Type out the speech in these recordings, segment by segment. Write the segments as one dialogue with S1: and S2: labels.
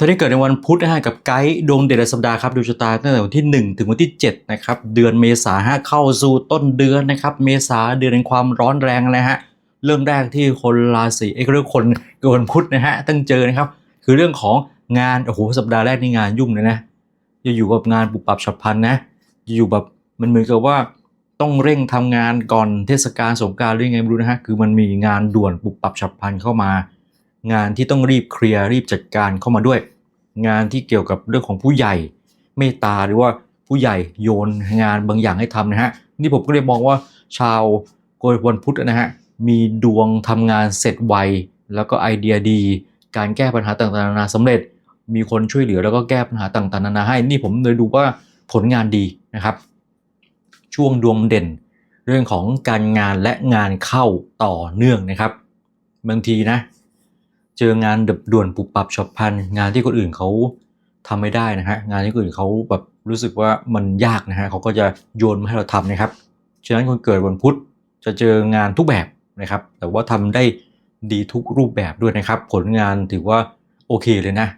S1: ท่านที่เกิดในวันพุธนะฮะกับไกด์ดวงเด่นสัปดาห์ครับดูชะตาตั้งแต่วันที่ 1 ถึงวันที่ 7 นะครับ เดือนเมษาฮะเข้าสู่ต้นเดือนนะครับ เมษาเดือนแห่งความร้อนแรงนะฮะเรื่องแรกที่คนราศีเอ้ยเรื่องคนเกิดวันพุธนะฮะต้องเจอนะครับ คือเรื่องของงานโอ้โหสัปดาห์แรกนี่งานยุ่งเลยนะจะอยู่กับงานปุบปับฉับพลันนะอยู่แบบมันเหมือนกับว่าต้องเร่งทำงานก่อนเทศกาลสงการหรือไงไม่รู้นะฮะคือมันมีงานด่วนปุบปับฉับพลันเข้ามา งานที่ต้องรีบเคลียร์รีบจัดการเข้ามาด้วย งานที่เกี่ยวกับเรื่องของผู้ใหญ่เมตตาหรือว่าผู้ใหญ่โยนงานบางอย่างให้ทำนะฮะนี่ผมก็เลยมองว่าชาวโกยวันพุธนะฮะมีดวงทำงานเสร็จไวแล้วก็ไอเดียดี การแก้ปัญหาต่างๆนานาสำเร็จ มีคนช่วยเหลือแล้วก็แก้ปัญหาต่างๆนานาให้ นี่ผมเลยดูว่าผลงานดีนะครับ ช่วงดวงเด่น เรื่องของการงานและงานเข้าต่อเนื่องนะครับบางทีนะ เจองานดับด่วนปุบปับฉับพลันงานที่คนอื่นเขาทำไม่ได้นะฮะงานที่คนอื่นเขาแบบรู้สึกว่ามันยากนะฮะเขาก็จะโยนมาให้เราทำนะครับฉะนั้นคนเกิดวันพุธจะเจองานทุกแบบนะครับ แต่ว่าทำได้ดีทุกรูปแบบด้วยนะครับ ผลงานถือว่าโอเคเลยนะ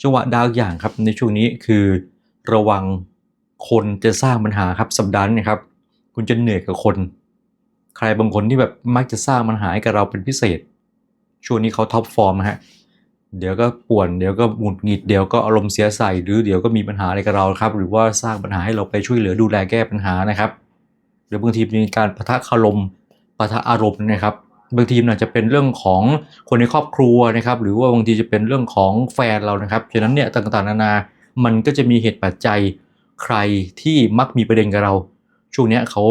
S1: จังหวะดาวอย่างครับในช่วงนี้คือระวังคนจะสร้างปัญหาครับสัปดาห์นี้นะครับคุณจะเหนื่อยกับคน ใครบางคนที่แบบมักจะสร้างปัญหาให้กับเราเป็นพิเศษ ช่วงนี้เขาท็อปฟอร์มนะฮะ เดี๋ยวก็ป่วนเดี๋ยวก็หงุดหงิดเดี๋ยวก็อารมณ์เสียใส่หรือเดี๋ยวก็มีปัญหาอะไรกับเราครับ หรือว่าสร้างปัญหาให้เราไปช่วยเหลือดูแลแก้ปัญหานะครับหรือบางทีมีการปะทะคารมปะทะอารมณ์นะครับ บางทีมันอาจจะเป็นเรื่องของคนในครอบครัวนะครับ หรือว่าบางทีจะเป็นเรื่องของแฟนเรานะครับฉะนั้นเนี่ยต่างๆนานา มันก็จะมีเหตุปัจจัยใครที่มักมีประเด็นกับเรา ช่วงนี้เขา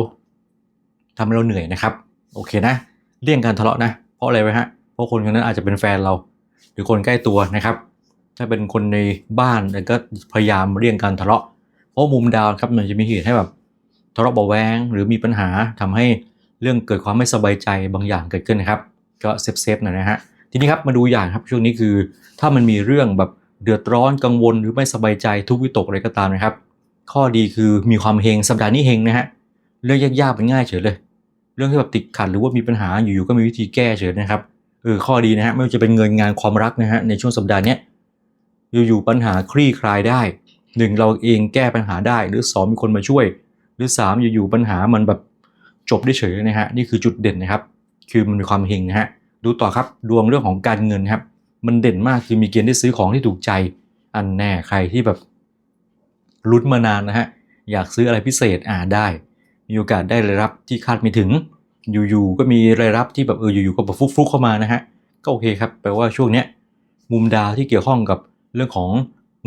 S1: ทำให้เราเหนื่อยนะครับ โอเคนะ เลี่ยงการทะเลาะนะ เพราะอะไรไหมฮะ เพราะคนคนนั้นอาจจะเป็นแฟนเรา หรือคนใกล้ตัวนะครับ ถ้าเป็นคนในบ้านก็พยายามเลี่ยงการทะเลาะ เพราะมุมดาวครับมันจะมีเหตุให้แบบทะเลาะเบาแวงหรือมีปัญหาทำให้เรื่องเกิดความไม่สบายใจบางอย่างเกิดขึ้นนะครับ ก็เซฟเซฟหน่อยนะฮะทีนี้ครับมาดูอย่างครับช่วงนี้คือ ถ้ามันมีเรื่องแบบเดือดร้อนกังวลหรือไม่สบายใจทุกวิตกอะไรก็ตามนะครับ ข้อดีคือมีความเฮงสัปดาห์นี้เฮงนะฮะเรื่องยากๆเป็นง่ายเฉยเลย เรื่องที่แบบติดขัดหรือว่ามีปัญหาอยู่ๆก็มีวิธีแก้เฉยนะครับ ออข้อดีนะฮะไม่ว่าจะเป็นเงินงานความรักนะฮะในช่วงสัปดาห์นี้ยอยู่ๆปัญหาคลี่คลายได้หนึ่งเราเองแก้ปัญหาได้ หรือสองมีคนมาช่วย หรือสามอยู่ๆปัญหามันแบบจบได้เฉยนะฮะนี่คือจุดเด่นนะครับ คือมันมีความเฮงนะฮะดูต่อครับดวงเรื่องของการเงินครับ มันเด่นมากคือมีเกณฑ์ได้ซื้อของที่ถูกใจ อันแน่ใครที่แบบลุ้นมานานนะฮะอยากซื้ออะไรพิเศษอ่าได้ มีโอกาสได้รายรับที่คาดไม่ถึง อยู่ๆก็มีรายรับที่แบบเอออยู่ๆก็แบบฟุกๆเข้ามานะฮะก็โอเคครับแปลว่าช่วงเนี้ยมุมดาวที่เกี่ยวข้องกับเรื่องของ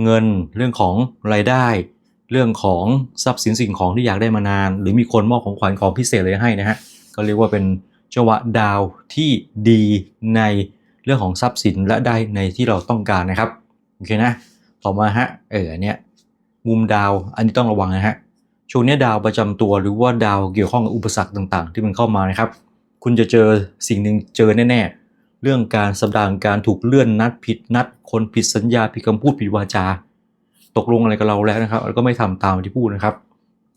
S1: เงิน เรื่องของรายได้ เรื่องของทรัพย์สินสิ่งของที่อยากได้มานาน หรือมีคนมอบของขวัญของพิเศษเลยให้นะฮะก็เรียกว่าเป็นจังหวะดาวที่ดีในเรื่องของทรัพย์สินและได้ในที่เราต้องการนะครับโอเคนะต่อมาฮะเออเนี้ยมุมดาวอันนี้ต้องระวังนะฮะ ช่วงนี้ดาวประจำตัวหรือว่าดาวเกี่ยวข้องกับอุปสรรคต่างๆ ที่มันเข้ามานะครับ คุณจะเจอสิ่งหนึ่งเจอแน่ๆ เรื่องการสัปดาห์การถูกเลื่อนนัดผิดนัด คนผิดสัญญาผิดคำพูดผิดวาจา ตกลงอะไรกับเราแล้วนะครับแล้วก็ไม่ทำตามที่พูดนะครับ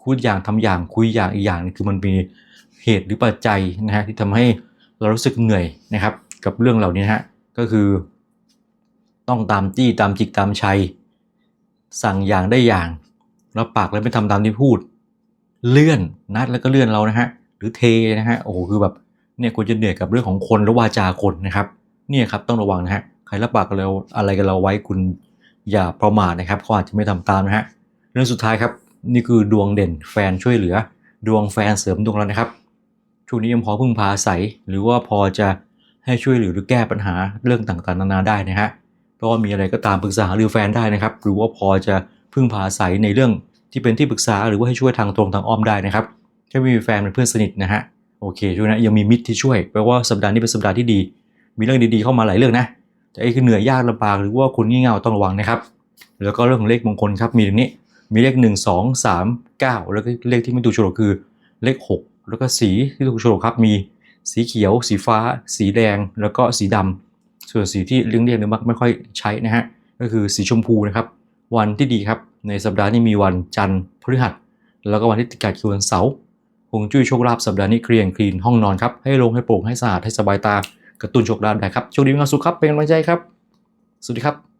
S1: พูดอย่างทำอย่างคุยอย่างอีกอย่างคือมันมีเหตุหรือปัจจัยนะฮะที่ทำให้เรารู้สึกเหนื่อยนะครับ กับเรื่องเหล่านี้ฮะก็คือ ต้องตามจี้ตามจิกตามชัย สั่งอย่างได้อย่าง รับปากแล้วไม่ทำตามที่พูด เลื่อนนัดแล้วก็เลื่อนเรานะฮะหรือเทนะฮะโอ้โหคือแบบเนี่ยคุณจะเหนื่อยกับเรื่องของคนและวาจาคนนะครับ เนี่ยครับต้องระวังนะฮะใครรับปากกับเราอะไรกับเราไว้คุณอย่าประมาทนะครับเขาอาจจะไม่ทำตามนะฮะเรื่องสุดท้ายครับนี่คือดวงเด่นแฟนช่วยเหลือ ดวงแฟนเสริมดวงเรานะครับช่วงนี้ยังพอพึ่งพาอาศัยหรือว่าพอจะให้ช่วยเหลือหรือแก้ปัญหาเรื่องต่างๆ นานาได้นะฮะเพราะว่ามีอะไรก็ตามปรึกษาหรือแฟนได้นะครับ หรือว่าพอจะพึ่งพาอาศัยในเรื่อง ที่เป็นที่ปรึกษาหรือว่าให้ช่วยทางตรงทางอ้อมได้นะครับถ้าไม่มีแฟนเป็นเพื่อนสนิทนะฮะโอเคช่วยนะยังมีมิตรที่ช่วยแปลว่าสัปดาห์นี้เป็นสัปดาห์ที่ดี มีเรื่องดีๆเข้ามาหลายเรื่องนะแต่ไอ้คือเหนื่อยยากลำบากหรือว่าคุณงี่เง่าต้องระวังนะครับ แล้วก็เรื่องของเลขมงคลครับมีอย่างนี้มีเลข 1 2 3 9 แล้วก็เลขที่ไม่ถูกโฉลกคือเลข 6 แล้วก็สีที่ถูกโฉลกครับมีสีเขียว สีฟ้า สีแดง แล้วก็สีดำส่วนสีที่เลี่ยงเลี่ยงๆหรือมักไม่ค่อยใช้นะฮะก็คือสีชมพูนะครับ วันที่ดีครับ ในสัปดาห์นี้มีวันจันทร์พฤหัส แล้วก็วันที่ติดกัดคือวันเสาร์หงจุ้ยโชคลาภสัปดาห์นี้เคลียร์คลีนห้องนอนครับให้ลงให้โปร่งให้สะอาดให้สบายตากระตุ้นโชคลาภได้ครับโชคดีมีความสุขครับเป็นกำลังใจครับ สวัสดีครับ